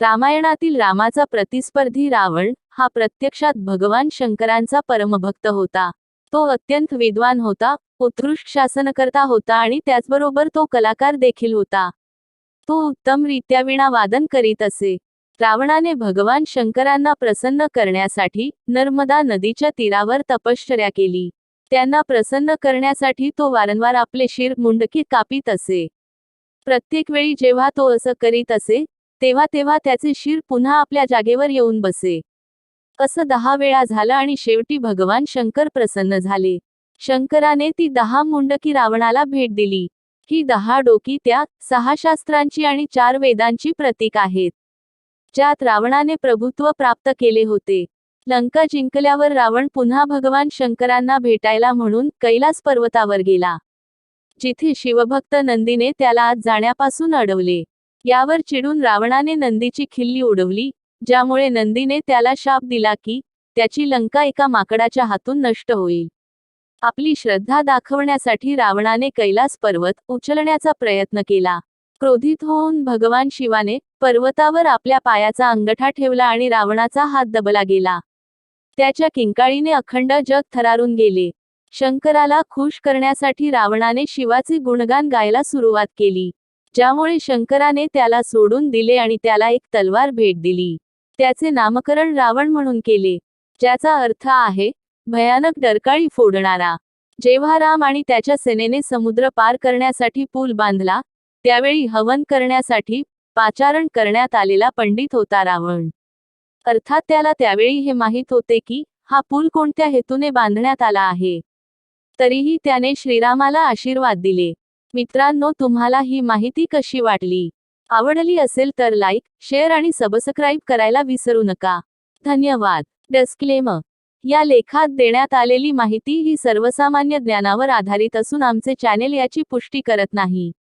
रामायणातील रामाचा प्रतिस्पर्धी रावण हा प्रत्यक्षात भगवान शंकरांचा परमभक्त होता. तो अत्यंत विद्वान होता उत्कृष्ट शासनकर्ता होता आणि त्याचबरोबर तो कलाकार देखील होता. तो उत्तमरित्या विणा वादन करीत असे. रावणाने भगवान शंकरांना प्रसन्न करण्यासाठी नर्मदा नदीच्या तीरावर तपश्चर्या केली. त्यांना प्रसन्न करण्यासाठी तो वारंवार आपले शिर मुंडकी कापीत असे. प्रत्येक वेळी जेव्हा तो असं करीत असे तेव्हा तेव्हा त्याचे शिर पुन्हा आपल्या जागेवर येऊन बसे. असं दहा वेळा झालं आणि शेवटी भगवान शंकर प्रसन्न झाले. शंकराने ती दहा मुंडकी रावणाला भेट दिली. ही दहा डोकी त्या सहा शास्त्रांची आणि चार वेदांची प्रतीक आहेत. ज्यात रावणाने प्रभुत्व प्राप्त केले होते. लंका जिंकल्यावर रावण पुन्हा भगवान शंकरांना भेटायला म्हणून कैलास पर्वतावर गेला. जिथे शिवभक्त नंदीने त्याला आज जाण्यापासून अडवले. यावर चिडून रावणाने नंदीची खिल्ली उडवली ज्यामुळे नंदीने त्याला शाप दिला की त्याची लंका एका माकडाच्या हातून नष्ट होईल. आपली श्रद्धा दाखवण्यासाठी रावणाने कैलास पर्वत उचलण्याचा प्रयत्न केला. क्रोधित होऊन भगवान शिवाने पर्वतावर आपल्या पायाचा अंगठा ठेवला आणि रावणाचा हात दबला गेला. त्याच्या किंकाळीने अखंड जग थरारून गेले. शंकराला खुश करण्यासाठी रावणाने शिवाचे गुणगान गायला सुरुवात केली. ज्यामुळे शंकराने त्याला सोडून दिले आणि त्याला एक तलवार भेट दिली. त्याचे नामकरण रावण म्हणून केले. ज्याचा अर्थ आहे भयानक डरकाळी फोडणारा. जेव्हा राम आणि त्याच्या सेनेने समुद्र पार करण्यासाठी पूल बांधला त्यावेळी हवन करण्यासाठी पाचारण करण्यात आलेला पंडित होता रावण. अर्थात त्याला त्यावेळी हे माहीत होते की हा पूल कोणत्या हेतूने बांधण्यात आला आहे. तरीही त्याने श्रीरामाला आशीर्वाद दिले. मित्रांनो तुम्हाला ही माहिती कशी वाटली? आवडली असेल तर लाईक शेअर आणि सबस्क्राईब करायला विसरू नका. धन्यवाद. डस्क्लेम या लेखात देण्यात आलेली माहिती ही सर्वसामान्य ज्ञानावर आधारित असून आमचे चॅनेल याची पुष्टी करत नाही.